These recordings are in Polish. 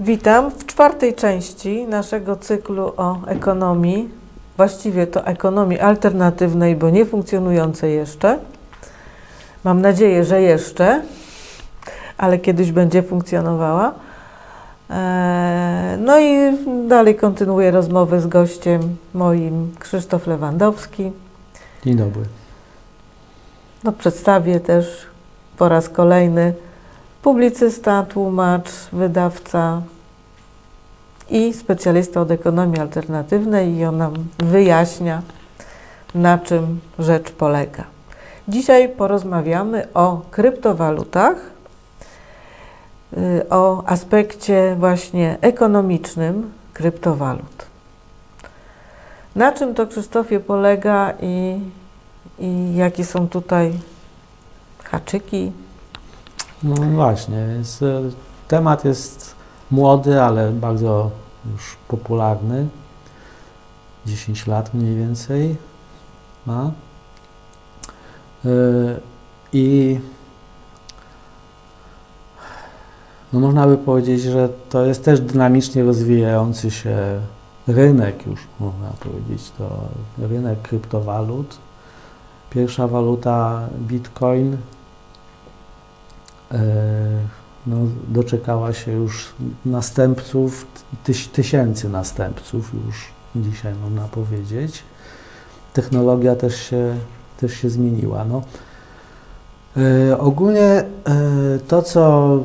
Witam w czwartej części naszego cyklu o ekonomii. Właściwie to ekonomii alternatywnej, bo nie funkcjonującej jeszcze. Mam nadzieję, że jeszcze, ale kiedyś będzie funkcjonowała. Eee, No i dalej kontynuuję rozmowę z gościem moim Krzysztof Lewandowski. Dzień dobry. No, przedstawię też po raz kolejny publicysta, tłumacz, wydawca i specjalista od ekonomii alternatywnej i on nam wyjaśnia, na czym rzecz polega. Dzisiaj porozmawiamy o kryptowalutach, y, o aspekcie właśnie ekonomicznym kryptowalut. Na czym to, Krzysztofie, polega i, i jakie są tutaj haczyki? No właśnie, więc e, temat jest młody, ale bardzo już popularny. 10 lat mniej więcej ma. E, I no można by powiedzieć, że to jest też dynamicznie rozwijający się rynek już, można powiedzieć, to rynek kryptowalut. Pierwsza waluta Bitcoin no, doczekała się już następców, tyś, tysięcy następców już dzisiaj można powiedzieć. Technologia też się, też się zmieniła. No. E, ogólnie e, to, co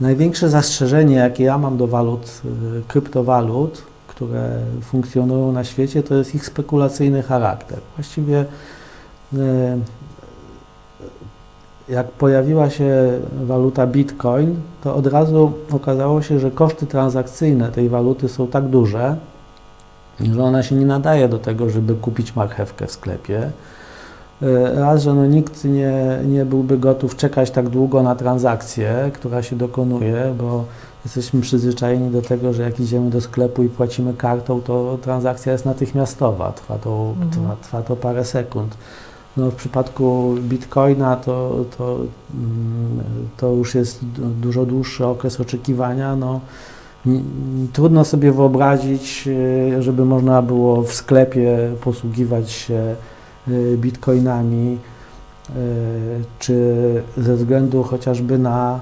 największe zastrzeżenie, jakie ja mam do walut, e, kryptowalut, które funkcjonują na świecie, to jest ich spekulacyjny charakter. Właściwie e, jak pojawiła się waluta Bitcoin, to od razu okazało się, że koszty transakcyjne tej waluty są tak duże, że ona się nie nadaje do tego, żeby kupić marchewkę w sklepie. E, Raz, że no nikt nie, nie byłby gotów czekać tak długo na transakcję, która się dokonuje, bo jesteśmy przyzwyczajeni do tego, że jak idziemy do sklepu i płacimy kartą, to transakcja jest natychmiastowa, trwa to, Mhm. trwa, trwa to parę sekund. No, w przypadku bitcoina to, to, mm, to już jest du- dużo dłuższy okres oczekiwania. No, trudno sobie wyobrazić, e, żeby można było w sklepie posługiwać się e, bitcoinami, e, czy ze względu chociażby na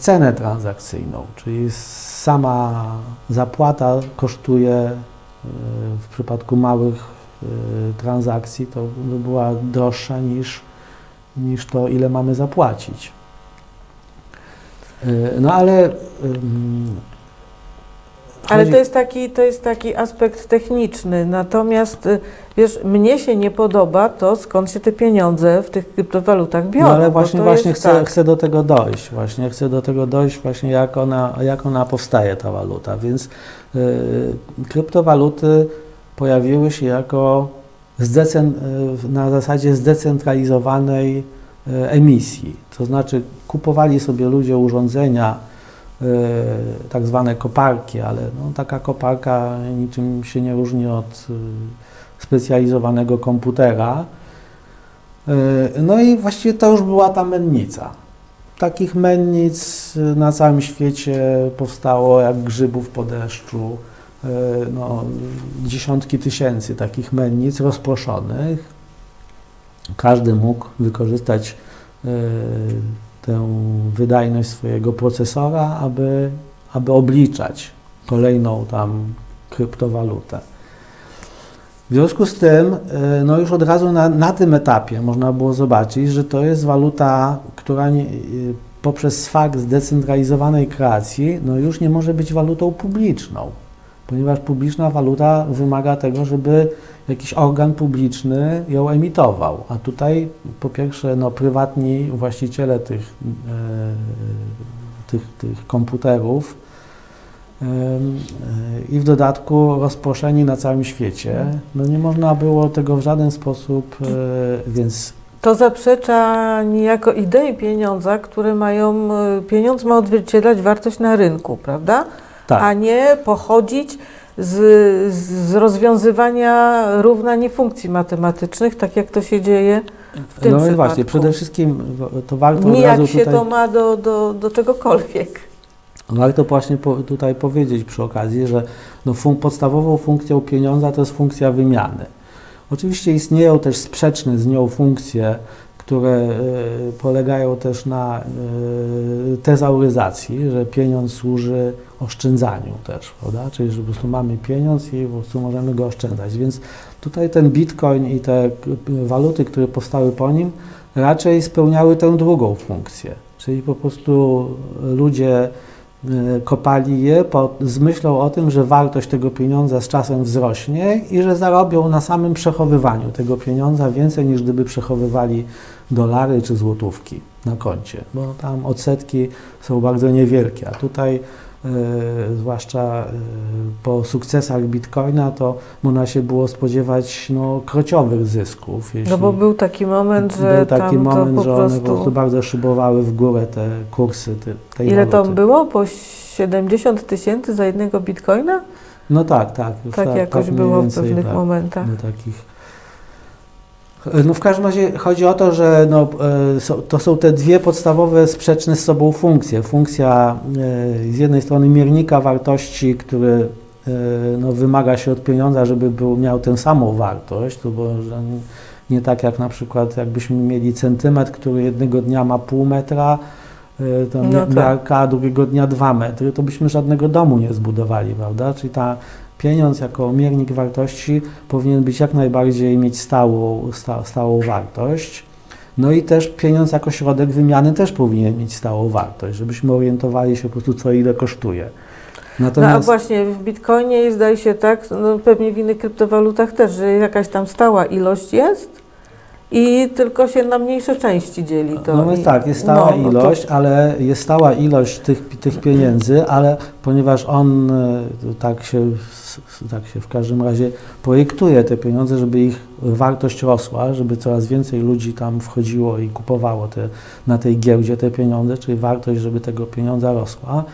cenę transakcyjną, czyli sama zapłata kosztuje w przypadku małych transakcji, to by była droższa niż, niż to, ile mamy zapłacić. E, No ale ym, Ale chodzi- to jest, taki, to jest taki aspekt techniczny. Natomiast, y, wiesz, mnie się nie podoba to, skąd się te pieniądze w tych kryptowalutach biorą. No ale właśnie, właśnie chcę, tak. chcę do tego dojść, właśnie chcę do tego dojść, właśnie jak ona, jak ona powstaje, ta waluta. Więc y, kryptowaluty pojawiły się jako y, na zasadzie zdecentralizowanej y, emisji. To znaczy kupowali sobie ludzie urządzenia, y, tak zwane koparki, ale no, taka koparka niczym się nie różni od specjalizowanego komputera. E, No i właściwie to już była ta mennica. Takich mennic na całym świecie powstało jak grzybów po deszczu. E, No, dziesiątki tysięcy takich mennic rozproszonych. Każdy mógł wykorzystać e, tę wydajność swojego procesora, aby, aby obliczać kolejną tam kryptowalutę. W związku z tym, y, no już od razu na, na tym etapie można było zobaczyć, że to jest waluta, która nie, poprzez fakt zdecentralizowanej kreacji, no już nie może być walutą publiczną, ponieważ publiczna waluta wymaga tego, żeby jakiś organ publiczny ją emitował, a tutaj po pierwsze no, prywatni właściciele tych, y, tych, tych komputerów, y, i w dodatku rozproszeni na całym świecie. No nie można było tego w żaden sposób, y, więc To zaprzecza niejako idei pieniądza, które mają, pieniądz ma odzwierciedlać wartość na rynku, prawda? Tak. A nie pochodzić z, z rozwiązywania równań i funkcji matematycznych, tak jak to się dzieje w tym no i przypadku. właśnie, przede wszystkim to warto Nijak razu się tutaj... to ma do, do, do czegokolwiek. Warto właśnie po, tutaj powiedzieć przy okazji, że no fun- podstawową funkcją pieniądza to jest funkcja wymiany. Oczywiście istnieją też sprzeczne z nią funkcje, które e, polegają też na e, tezauryzacji, że pieniądz służy oszczędzaniu też, prawda? Czyli że po prostu mamy pieniądz i po prostu możemy go oszczędzać. Więc tutaj ten bitcoin i te waluty, które powstały po nim, raczej spełniały tę drugą funkcję. Czyli po prostu ludzie e, kopali je po, z myślą o tym, że wartość tego pieniądza z czasem wzrośnie i że zarobią na samym przechowywaniu tego pieniądza więcej niż gdyby przechowywali dolary czy złotówki na koncie, bo tam odsetki są bardzo niewielkie, a tutaj zwłaszcza e, po sukcesach Bitcoina to można się było spodziewać no, krociowych zysków. No jeśli- bo był taki moment, że był taki moment, że one po prostu bardzo szybowały w górę te kursy te, tej Ile waluty. to było? Po 70 tysięcy za jednego bitcoina? No tak, tak. Już Tak, jakoś mniej było w pewnych tak, momentach. do takich. No w każdym razie chodzi o to, że no, e, to są te dwie podstawowe sprzeczne z sobą funkcje. Funkcja e, z jednej strony miernika wartości, który e, no, wymaga się od pieniądza, żeby był, miał tę samą wartość, to bo nie- tak jak na przykład jakbyśmy mieli centymetr, który jednego dnia ma pół metra, e, to No mia- tak. miarka, a drugiego dnia dwa metry, to byśmy żadnego domu nie zbudowali, prawda? Czyli ta pieniądz jako miernik wartości powinien być jak najbardziej mieć stałą, sta, stałą wartość. No i też pieniądz jako środek wymiany też powinien mieć stałą wartość, żebyśmy orientowali się po prostu co ile kosztuje. No a Natomiast właśnie w Bitcoinie zdaje się tak, no pewnie w innych kryptowalutach też, że jakaś tam stała ilość jest i tylko się na mniejsze części dzieli to. no I- tak, jest stała no, no to- ilość, ale jest stała ilość tych, tych pieniędzy, ale ponieważ on e, tak się, tak się w każdym razie projektuje te pieniądze, żeby ich wartość rosła, żeby coraz więcej ludzi tam wchodziło i kupowało te, na tej giełdzie te pieniądze, czyli wartość, żeby tego pieniądza rosła,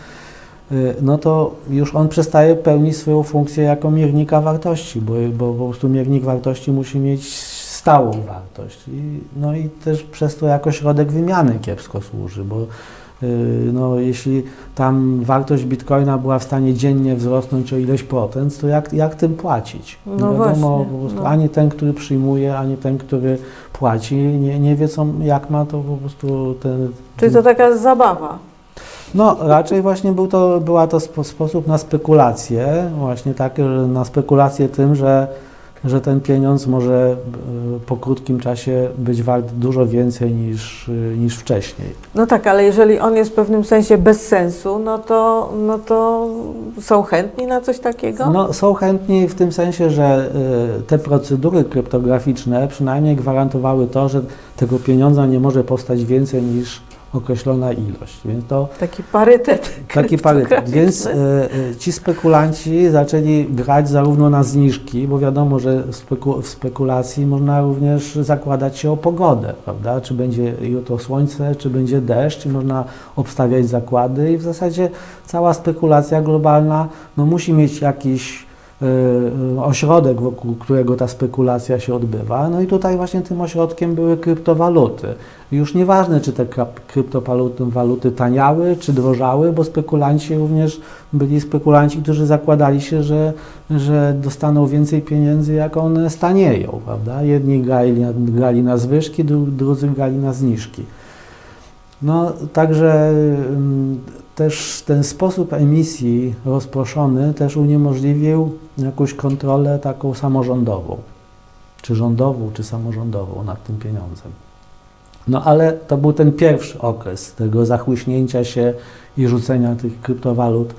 y, no to już on przestaje pełnić swoją funkcję jako miernika wartości, bo, bo po prostu miernik wartości musi mieć stałą wartość. I, no i też przez to jako środek wymiany kiepsko służy, bo y, no, jeśli tam wartość bitcoina była w stanie dziennie wzrosnąć o ileś procent, to jak, jak tym płacić? No Nie wiadomo, właśnie, po prostu no. ani ten, który przyjmuje, ani ten, który płaci, nie, nie wie, co, jak ma to po prostu ten, Czyli to taka zabawa. no, raczej właśnie był to, była to spo, sposób na spekulację, właśnie tak, na spekulację tym, że, że ten pieniądz może e, po krótkim czasie być wart dużo więcej niż, e, niż wcześniej. No tak, ale jeżeli on jest w pewnym sensie bez sensu, no to, no to są chętni na coś takiego? No, są chętni w tym sensie, że e, te procedury kryptograficzne przynajmniej gwarantowały to, że tego pieniądza nie może powstać więcej niż określona ilość. Więc to Taki parytet. Taki parytet. Więc e, e, ci spekulanci zaczęli grać zarówno na zniżki, bo wiadomo, że w, speku, w spekulacji można również zakładać się o pogodę, prawda? Czy będzie jutro słońce, czy będzie deszcz, i można obstawiać zakłady i w zasadzie cała spekulacja globalna no, musi mieć jakiś ośrodek, wokół którego ta spekulacja się odbywa. No i tutaj właśnie tym ośrodkiem były kryptowaluty. Już nieważne, czy te kryptowaluty waluty taniały, czy drożały, bo spekulanci również byli spekulanci, którzy zakładali się, że, że dostaną więcej pieniędzy, jak one stanieją, prawda? Jedni grali grali na zwyżki, dru- drudzy grali na zniżki. No, także ym, też ten sposób emisji rozproszony też uniemożliwił jakąś kontrolę taką samorządową, czy rządową, czy samorządową nad tym pieniądzem. No ale to był ten pierwszy okres tego zachłyśnięcia się i rzucenia tych kryptowalut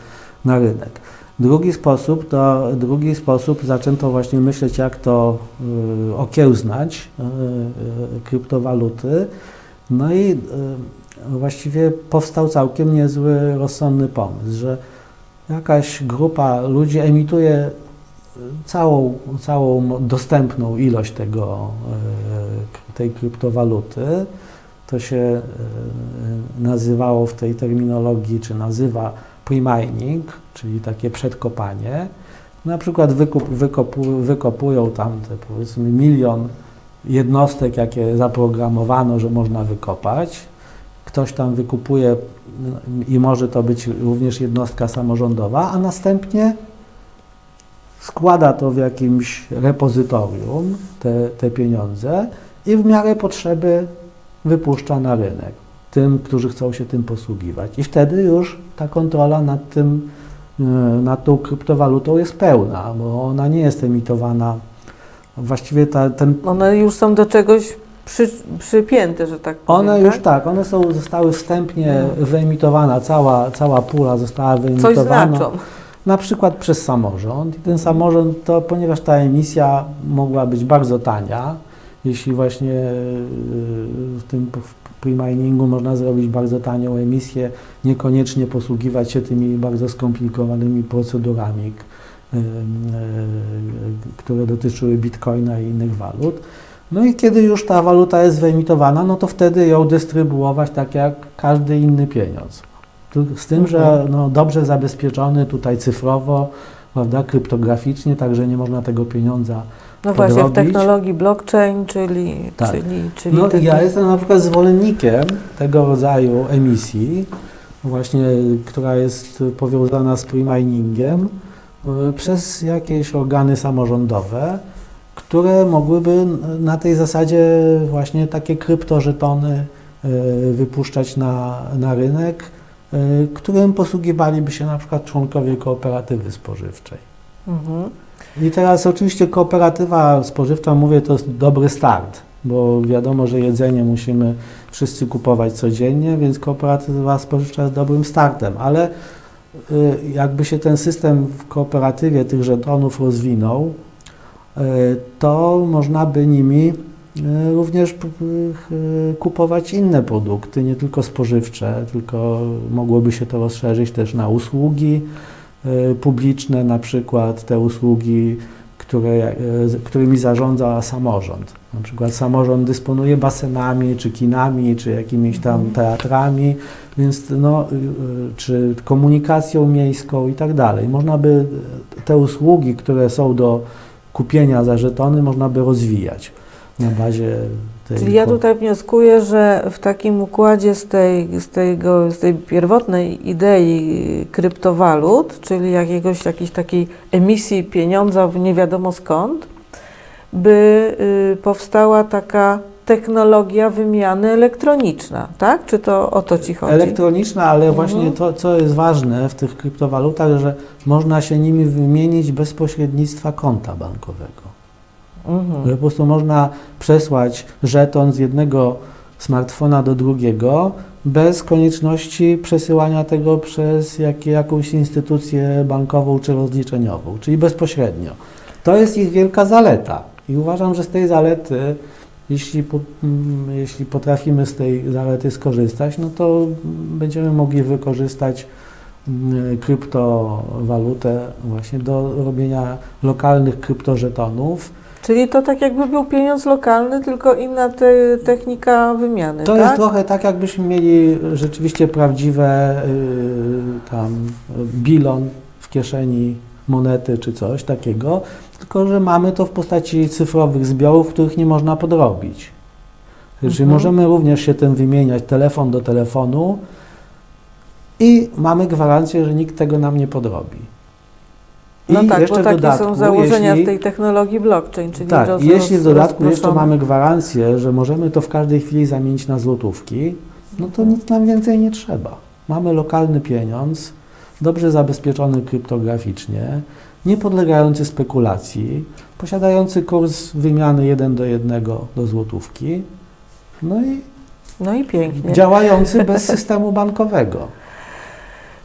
na rynek. Drugi sposób to drugi sposób zaczęto właśnie myśleć, jak to y, okiełznać y, y, kryptowaluty. No i y, właściwie powstał całkiem niezły, rozsądny pomysł, że jakaś grupa ludzi emituje całą, całą dostępną ilość tego, y, tej kryptowaluty. To się y, nazywało w tej terminologii, czy nazywa pre-mining, czyli takie przedkopanie. Na przykład wykup, wykopu, wykopują tam te powiedzmy milion jednostek, jakie zaprogramowano, że można wykopać. Ktoś tam wykupuje i może to być również jednostka samorządowa, a następnie składa to w jakimś repozytorium, te, te pieniądze i w miarę potrzeby wypuszcza na rynek tym, którzy chcą się tym posługiwać. I wtedy już ta kontrola nad tym, e, nad tą kryptowalutą jest pełna, bo ona nie jest emitowana. Właściwie ta, ten, One już są do czegoś przy, przypięte, że tak powiem. one już tak? tak, one są, zostały wstępnie No. wyemitowana, cała, cała pula została Coś wyemitowana. znaczą. na przykład przez samorząd. I ten samorząd, to ponieważ ta emisja mogła być bardzo tania, jeśli właśnie yy, w tym pre-miningu można zrobić bardzo tanią emisję, niekoniecznie posługiwać się tymi bardzo skomplikowanymi procedurami, yy, yy, które dotyczyły bitcoina i innych walut. No i kiedy już ta waluta jest wyemitowana, no to wtedy ją dystrybuować tak jak każdy inny pieniądz. Z tym, że Mhm. no, dobrze zabezpieczony tutaj cyfrowo, prawda, kryptograficznie, także nie można tego pieniądza. No właśnie, w podrobić. technologii blockchain, czyli, Tak. czyli, czyli No te- i ja jestem na przykład zwolennikiem tego rodzaju emisji, właśnie, która jest powiązana z pre-miningiem, y, przez jakieś organy samorządowe, które mogłyby na tej zasadzie właśnie takie kryptożetony y, wypuszczać na, na rynek, y, którym posługiwaliby się na przykład członkowie kooperatywy spożywczej. Mhm. I teraz oczywiście kooperatywa spożywcza, mówię, to jest dobry start, bo wiadomo, że jedzenie musimy wszyscy kupować codziennie, więc kooperatywa spożywcza jest dobrym startem, ale y, jakby się ten system w kooperatywie tych żetonów rozwinął, to można by nimi y, również y, kupować inne produkty, nie tylko spożywcze, tylko mogłoby się to rozszerzyć też na usługi, publiczne, na przykład te usługi, które, którymi zarządza samorząd. Na przykład samorząd dysponuje basenami, czy kinami, czy jakimiś tam teatrami, więc no, czy komunikacją miejską i tak dalej. Można by te usługi, które są do kupienia za żetony, można by rozwijać na bazie tej... Czyli ja tutaj wnioskuję, że w takim układzie z tej, z tego, z tej pierwotnej idei kryptowalut, czyli jakiegoś, jakiejś takiej emisji pieniądza w nie wiadomo skąd, by y, powstała taka technologia wymiany elektroniczna, tak? Czy to o to Ci chodzi? Elektroniczna, ale Mhm. właśnie to, co jest ważne w tych kryptowalutach, że można się nimi wymienić bez pośrednictwa konta bankowego. Mhm. Że po prostu można przesłać żeton z jednego smartfona do drugiego bez konieczności przesyłania tego przez jak, jakąś instytucję bankową czy rozliczeniową, czyli bezpośrednio. To jest ich wielka zaleta i uważam, że z tej zalety, jeśli, mm, jeśli potrafimy z tej zalety skorzystać, no to będziemy mogli wykorzystać mm, kryptowalutę właśnie do robienia lokalnych kryptożetonów, Czyli to tak jakby był pieniądz lokalny, tylko inna te, technika wymiany, To tak? jest trochę tak, jakbyśmy mieli rzeczywiście prawdziwe y, tam bilon w kieszeni monety czy coś takiego, tylko że mamy to w postaci cyfrowych zbiorów, których nie można podrobić. Czyli Mhm. możemy również się tym wymieniać telefon do telefonu i mamy gwarancję, że nikt tego nam nie podrobi. I No tak, bo takie dodatku, są założenia jeśli- w tej technologii blockchain, czyli tak, roz, jeśli w dodatku jeszcze mamy gwarancję, że możemy to w każdej chwili zamienić na złotówki, no to nic nam więcej nie trzeba. Mamy lokalny pieniądz, dobrze zabezpieczony kryptograficznie, nie podlegający spekulacji, posiadający kurs wymiany 1 do 1 do złotówki, no i No i pięknie. działający bez systemu bankowego.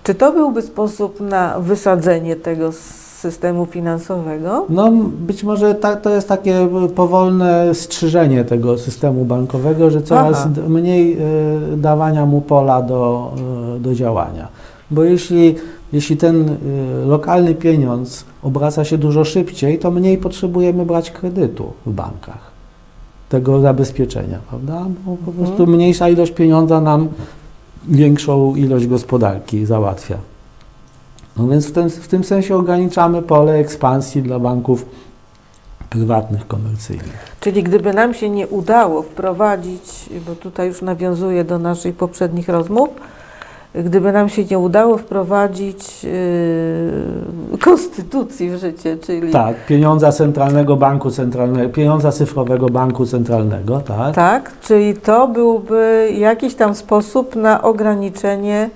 Czy to byłby sposób na wysadzenie tego systemu finansowego? No, być może ta, to jest takie powolne strzyżenie tego systemu bankowego, że coraz Aha. mniej y, dawania mu pola do, y, do działania. Bo jeśli, jeśli ten y, lokalny pieniądz obraca się dużo szybciej, to mniej potrzebujemy brać kredytu w bankach, tego zabezpieczenia, prawda? Bo po Mhm. prostu mniejsza ilość pieniądza nam większą ilość gospodarki załatwia. No więc w tym, w tym sensie ograniczamy pole ekspansji dla banków prywatnych, komercyjnych. Czyli gdyby nam się nie udało wprowadzić, bo tutaj już nawiązuję do naszych poprzednich rozmów, gdyby nam się nie udało wprowadzić yy, konstytucji w życie, czyli Tak, pieniądza Centralnego Banku Centralnego, pieniądza cyfrowego Banku Centralnego, tak? tak, czyli to byłby jakiś tam sposób na ograniczenie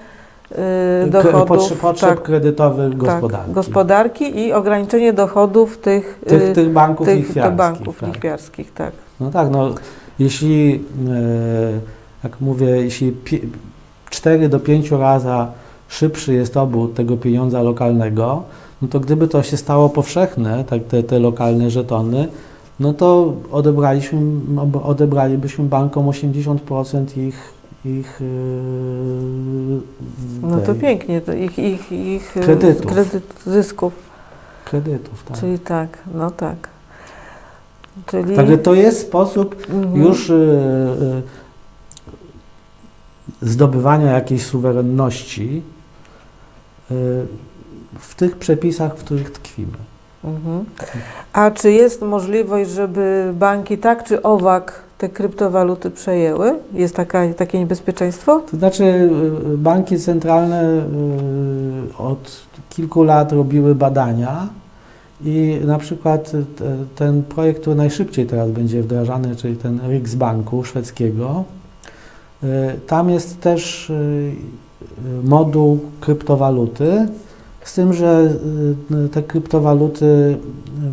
yy, dochodów Potrzeb, potrzeb tak, kredytowych gospodarki. Tak, gospodarki i ograniczenie dochodów tych, tych, yy, tych banków tych lichwiarskich. banków tak. lichwiarskich, tak. No tak, no jeśli, e, jak mówię, jeśli 4 do 5 razy szybszy jest obrót tego pieniądza lokalnego, no to gdyby to się stało powszechne, tak te, te lokalne żetony, no to odebraliśmy, odebralibyśmy bankom 80% ich, ich e, No to pięknie, to ich, ich, ich yy, Kredytów. kredyt, zysków. kredytów. Tak. Czyli tak, no tak. Czyli Także to jest sposób Mhm. już y, y, zdobywania jakiejś suwerenności y, w tych przepisach, w których tkwimy. Mhm. A czy jest możliwość, żeby banki tak czy owak te kryptowaluty przejęły? Jest taka, takie niebezpieczeństwo? To znaczy, y, banki centralne y, od kilku lat robiły badania i na przykład y, te- ten projekt, który najszybciej teraz będzie wdrażany, czyli ten RIX Banku szwedzkiego, y, tam jest też y, y, moduł kryptowaluty, z tym, że y, te kryptowaluty y,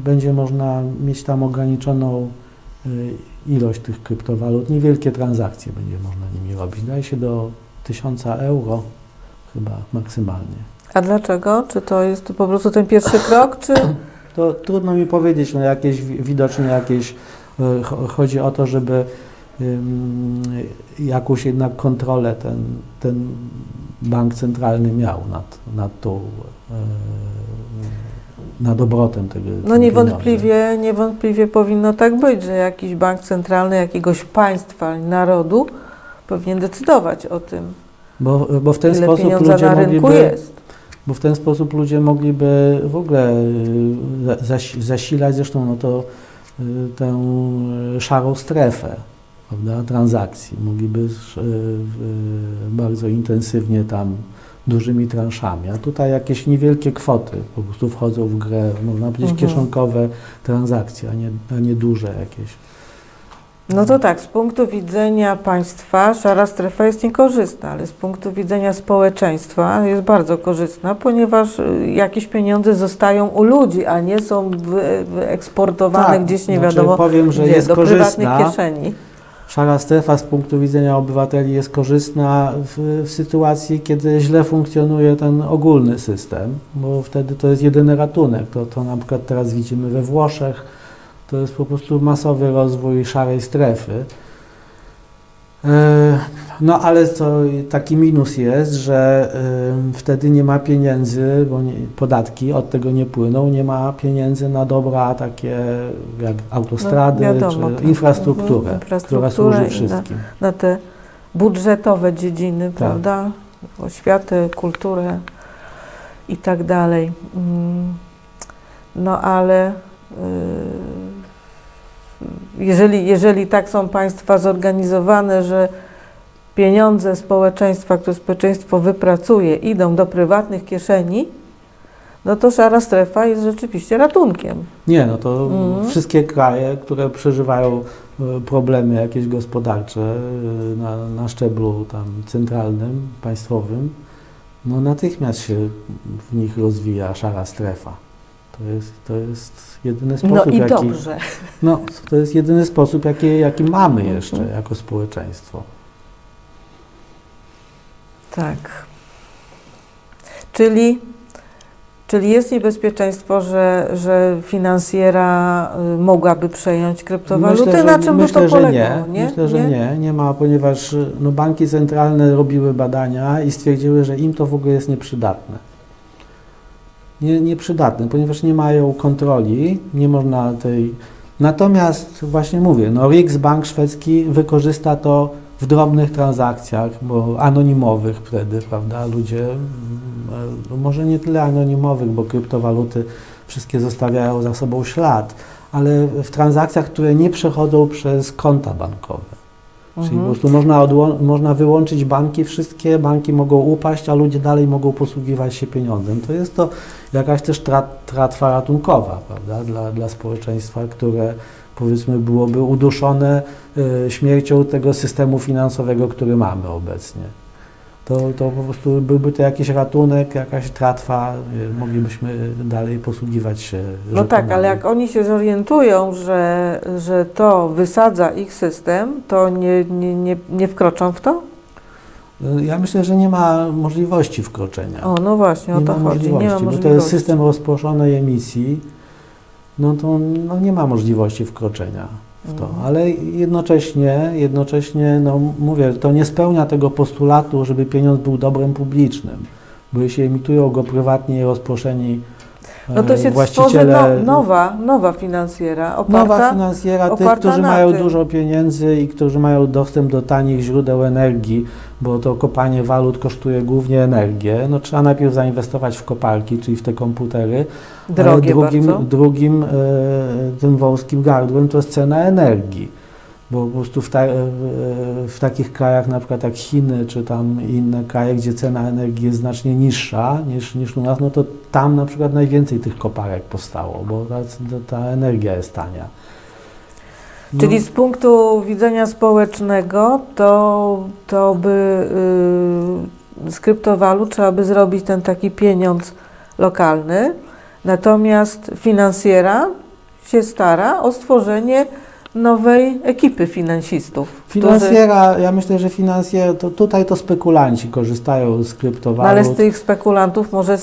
będzie można mieć tam ograniczoną y, ilość tych kryptowalut, niewielkie transakcje będzie można nimi robić. Daje się do 1000 euro chyba maksymalnie. A dlaczego? Czy to jest po prostu ten pierwszy krok, czy... To trudno mi powiedzieć, no jakieś wi- widocznie jakieś, y, cho- chodzi o to, żeby jakąś jednak kontrolę ten, ten bank centralny miał nad, nad tą, y, nad obrotem tego No niewątpliwie, niewątpliwie powinno tak być, że jakiś bank centralny jakiegoś państwa, narodu powinien decydować o tym, Bo, bo w ten ile sposób ludzie na rynku mogliby, jest. Bo w ten sposób ludzie mogliby w ogóle zasi- zasilać zresztą no to y, tę szarą strefę prawda, transakcji. Mogliby y, w- bardzo intensywnie tam dużymi transzami, a tutaj jakieś niewielkie kwoty po prostu wchodzą w grę, można powiedzieć Mhm. kieszonkowe transakcje, a nie, a nie duże jakieś. No to tak, z punktu widzenia państwa szara strefa jest niekorzystna, ale z punktu widzenia społeczeństwa jest bardzo korzystna, ponieważ y, jakieś pieniądze zostają u ludzi, a nie są wyeksportowane Tak, gdzieś nie znaczy wiadomo powiem, że gdzie, jest do prywatnych korzystna. kieszeni. Szara strefa z punktu widzenia obywateli jest korzystna w, w sytuacji, kiedy źle funkcjonuje ten ogólny system, bo wtedy to jest jedyny ratunek. To, to na przykład teraz widzimy we Włoszech, to jest po prostu masowy rozwój szarej strefy. E, No ale to taki minus jest, że e, wtedy nie ma pieniędzy, bo nie, podatki od tego nie płyną, nie ma pieniędzy na dobra takie jak autostrady No, wiadomo, czy tak. infrastrukturę, Mhm, która infrastrukturę służy i na- wszystkim. na te budżetowe dziedziny, Tak. prawda? Oświatę, kulturę i tak dalej. Mm, No ale yy, jeżeli, jeżeli tak są państwa zorganizowane, że pieniądze społeczeństwa, które społeczeństwo wypracuje, idą do prywatnych kieszeni, no to szara strefa jest rzeczywiście ratunkiem. Nie, no to Mhm. wszystkie kraje, które przeżywają e, problemy jakieś gospodarcze e, na, na szczeblu tam centralnym, państwowym, no natychmiast się w nich rozwija szara strefa. To jest, to jest jedyny sposób, No i jaki, dobrze. no, to jest jedyny sposób, jaki, jaki mamy Mhm. jeszcze jako społeczeństwo. Tak. Czyli, czyli jest niebezpieczeństwo, że, że finansjera y, mogłaby przejąć kryptowaluty? Myślę, że, Na czym myślę, by to że polegało? nie. Myślę, że nie. nie. ma, ponieważ no, banki centralne robiły badania i stwierdziły, że im to w ogóle jest nieprzydatne. Nie, nieprzydatne, ponieważ nie mają kontroli, nie można tej... Natomiast właśnie mówię, no RIX Bank szwedzki wykorzysta to w drobnych transakcjach, bo anonimowych wtedy, prawda, ludzie, e, może nie tyle anonimowych, bo kryptowaluty wszystkie zostawiają za sobą ślad, ale w transakcjach, które nie przechodzą przez konta bankowe. Czyli po Mhm. prostu można, można wyłączyć banki, wszystkie banki mogą upaść, a ludzie dalej mogą posługiwać się pieniądzem. To jest to jakaś też tra- tratwa ratunkowa prawda? Dla, dla społeczeństwa, które powiedzmy byłoby uduszone y, śmiercią tego systemu finansowego, który mamy obecnie. To, to po prostu byłby to jakiś ratunek, jakaś tratwa, y, moglibyśmy dalej posługiwać się No tak, ale jak oni się zorientują, że, że to wysadza ich system, to nie, nie, nie, nie wkroczą w to? Y, Ja myślę, że nie ma możliwości wkroczenia. O, no właśnie, o nie to ma chodzi. Nie ma możliwości, bo to możliwości. jest system rozproszonej emisji, no to no nie ma możliwości wkroczenia w to, ale jednocześnie, jednocześnie, no mówię, to nie spełnia tego postulatu, żeby pieniądz był dobrem publicznym, bo jeśli emitują go prywatnie rozproszeni No to e, się tworzy właściciele, no, nowa, nowa finansjera oparta. nowa finansjera tych, którzy mają tym. dużo pieniędzy i którzy mają dostęp do tanich źródeł energii, bo to kopanie walut kosztuje głównie energię. No, trzeba najpierw zainwestować w koparki, czyli w te komputery, drogie ale drugim, bardzo. drugim e, tym wąskim gardłem to jest cena energii. Bo po prostu w, ta, e, w takich krajach na przykład jak Chiny, czy tam inne kraje, gdzie cena energii jest znacznie niższa niż, niż u nas, no to tam na przykład najwięcej tych koparek powstało, bo ta, ta energia jest tania. No, Czyli z punktu widzenia społecznego, to, to by yy, z kryptowalut trzeba by zrobić ten taki pieniądz lokalny, natomiast finansjera się stara o stworzenie nowej ekipy finansistów. którzy- Finansjera, ja myślę, że finansjer, to tutaj to spekulanci korzystają z No kryptowalut. ale z tych spekulantów może,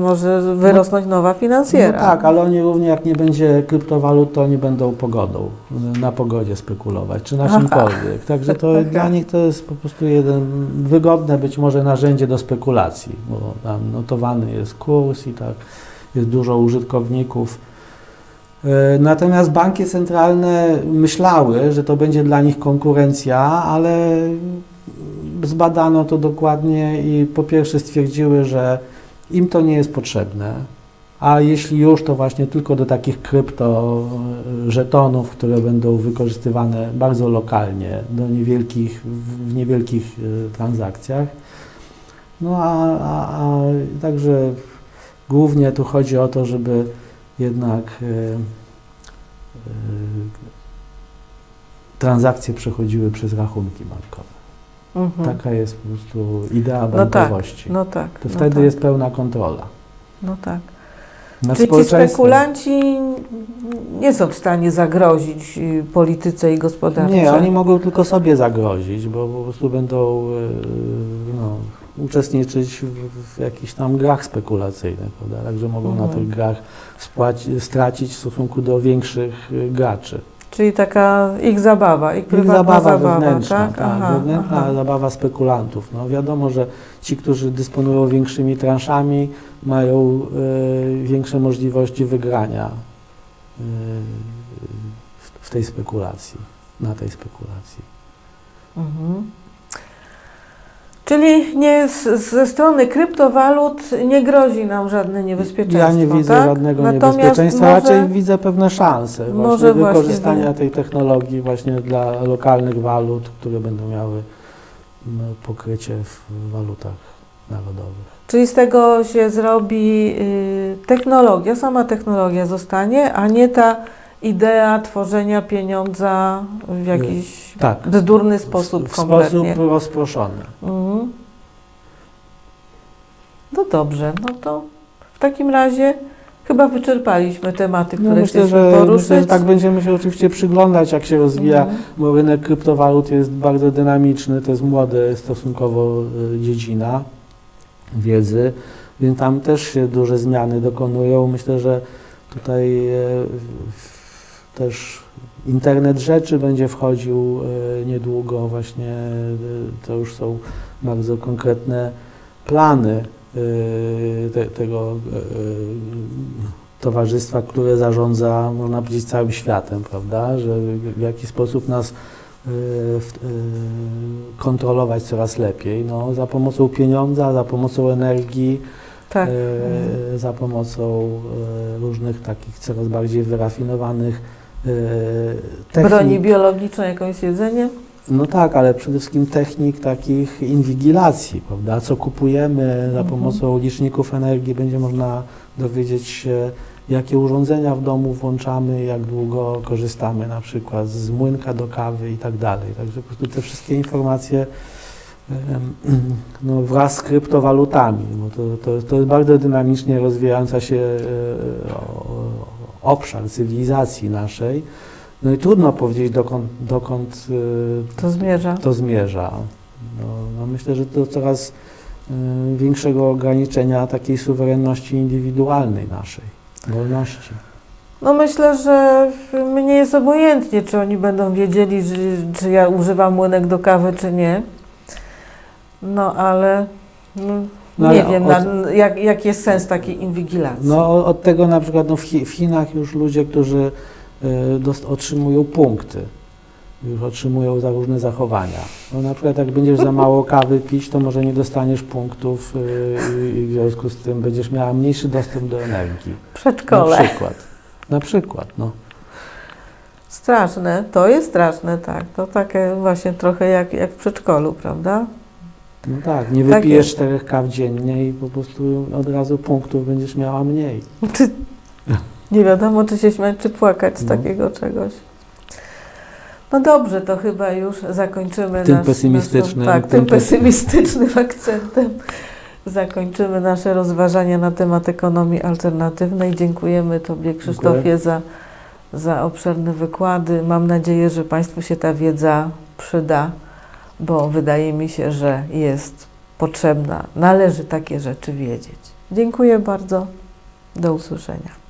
może wyrosnąć nowa finansjera. No tak, ale oni również jak nie będzie kryptowalut, to oni będą pogodą, na pogodzie spekulować, czy na czymkolwiek. Także to Aha. dla nich to jest po prostu jeden wygodne być może narzędzie do spekulacji, bo tam notowany jest kurs i tak jest dużo użytkowników. E, Natomiast banki centralne myślały, że to będzie dla nich konkurencja, ale zbadano to dokładnie i po pierwsze stwierdziły, że im to nie jest potrzebne, a jeśli już, to właśnie tylko do takich krypto e, które będą wykorzystywane bardzo lokalnie, do niewielkich, w w niewielkich e, transakcjach. No a, a, a także głównie tu chodzi o to, żeby jednak e, e, transakcje przechodziły przez rachunki bankowe. Mhm. Taka jest po prostu idea No tak, bankowości. No tak. To no wtedy tak, jest pełna kontrola. No tak. Czyli ci spekulanci nie są w stanie zagrozić y, polityce i gospodarce. Nie, oni mogą tylko sobie zagrozić, bo po prostu będą e, no, uczestniczyć w, w jakichś tam grach spekulacyjnych, prawda? Także mogą na Mhm. tych grach spłaci, stracić w stosunku do większych e, graczy. Czyli taka ich zabawa, ich Ich prywatna zabawa, zabawa, wewnętrzna, tak? tak, Aha, wewnętrzna aha. zabawa spekulantów. No, wiadomo, że ci, którzy dysponują większymi transzami, mają e, większe możliwości wygrania e, w, w tej spekulacji, na tej spekulacji. Mhm. Czyli nie, z, ze strony kryptowalut nie grozi nam żadne niebezpieczeństwo, Ja nie widzę tak? żadnego Natomiast niebezpieczeństwa, może- raczej widzę pewne szanse właśnie może właśnie wykorzystania wy- tej technologii właśnie dla lokalnych walut, które będą miały no, pokrycie w walutach narodowych. Czyli z tego się zrobi y, technologia, sama technologia zostanie, a nie ta idea tworzenia pieniądza w jakiś Tak. bzdurny sposób w, w kompletnie. sposób rozproszony. Mhm. No dobrze, no to w takim razie chyba wyczerpaliśmy tematy, które No myślę, chcieliśmy że, poruszyć. myślę, że tak będziemy się oczywiście przyglądać, jak się rozwija, Mhm. bo rynek kryptowalut jest bardzo dynamiczny, to jest młode stosunkowo y, dziedzina wiedzy, więc tam też się duże zmiany dokonują. Myślę, że tutaj e, w- też internet rzeczy będzie wchodził e, niedługo, właśnie e, to już są bardzo konkretne plany e, te, tego towarzystwa, które zarządza, można powiedzieć, całym światem, prawda? Że w jaki sposób nas kontrolować coraz lepiej, no, za pomocą pieniądza, za pomocą energii, Tak. za pomocą różnych takich coraz bardziej wyrafinowanych technik. Broni biologicznej, jakąś jedzenie? No tak, ale przede wszystkim technik takich inwigilacji, prawda? Co kupujemy za Mhm. pomocą liczników energii, będzie można dowiedzieć się, jakie urządzenia w domu włączamy, jak długo korzystamy na przykład z młynka do kawy i tak dalej. Także po prostu te wszystkie informacje no, wraz z kryptowalutami, bo to, to, to jest bardzo dynamicznie rozwijająca się e, o- obszar cywilizacji naszej. No i trudno powiedzieć, dokąd, dokąd e, To zmierza. to zmierza. No, no myślę, że to coraz y, większego ograniczenia takiej suwerenności indywidualnej naszej, wolności. No myślę, że mnie jest obojętnie, czy oni będą wiedzieli, czy, czy ja używam młynek do kawy, czy nie. No ale no, No, nie wiem, od- na, jak, jaki jest sens takiej inwigilacji. No od tego na przykład no, w, Chi- w Chinach już ludzie, którzy y, dost, otrzymują punkty, już otrzymują za różne zachowania. No, na przykład jak będziesz za mało kawy pić, to może nie dostaniesz punktów y, i- i w związku z tym będziesz miała mniejszy dostęp do energii. Przedszkole. Na przykład. Na przykład, no. Straszne, to jest straszne, tak. To takie właśnie trochę jak, jak w przedszkolu, prawda? No tak, nie Tak wypijesz jest. czterech kaw dziennie i po prostu od razu punktów będziesz miała mniej. Czy, nie wiadomo, czy się śmiać, czy płakać z No. takiego czegoś. No dobrze, to chyba już zakończymy Tym nasz, pesymistycznym, Naszą, tak, tym pesymistycznym akcentem zakończymy nasze rozważania na temat ekonomii alternatywnej. Dziękujemy Tobie, Krzysztofie, za, za obszerne wykłady. Mam nadzieję, że Państwu się ta wiedza przyda, bo wydaje mi się, że jest potrzebna. Należy takie rzeczy wiedzieć. Dziękuję bardzo. Do usłyszenia.